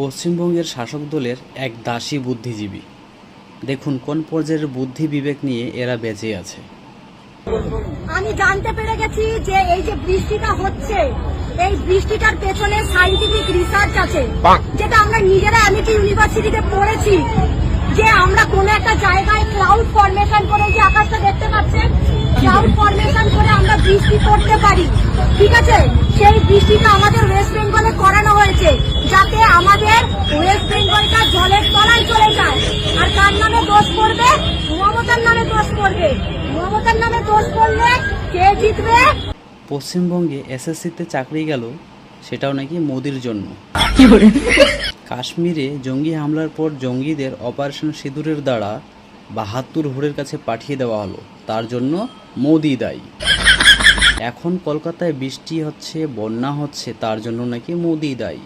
পশ্চিমবঙ্গের শাসক দলের এক দাসী বুদ্ধিজীবী। দেখুন কোন পর্যায়ের বুদ্ধি বিবেক নিয়ে এরা বেঁচে আছে। আমি জানতে পেরে গেছি যে এই যে বৃষ্টিটা হচ্ছে এই বৃষ্টিটার পেছনে সাইন্টিফিক রিসার্চ আছে যেটা আমরা নিজেরা আমিটি ইউনিভার্সিটিতে পড়েছি যে আমরা কোনো একটা জায়গায় ক্লাউড ফরমেশন করে যে আকাশটা দেখতে পাচ্ছেন ক্লাউড ফরমেশন করে আমরা বৃষ্টি করতে পারি। ঠিক আছে? সেই বৃষ্টিটা আমাদের জলের তলায় চলে যায়। আর কার নামে দোষ পড়বে? মমতার নামে দোষ পড়বে। মমতার নামে দোষ পড়লে কে জিতবে? পশ্চিমবঙ্গে এসএসসিতে চাকরি গেল সেটাও নাকি মোদির জন্য। কাশ্মীরে জঙ্গি হামলার পর জঙ্গিদের অপারেশন সিঁদুরের দ্বারা বাহাত্তর ভোরের কাছে পাঠিয়ে দেওয়া হলো। তার জন্য মোদি দায়ী। এখন কলকাতায় বৃষ্টি হচ্ছে বন্যা হচ্ছে তার জন্য নাকি মোদি দায়ী।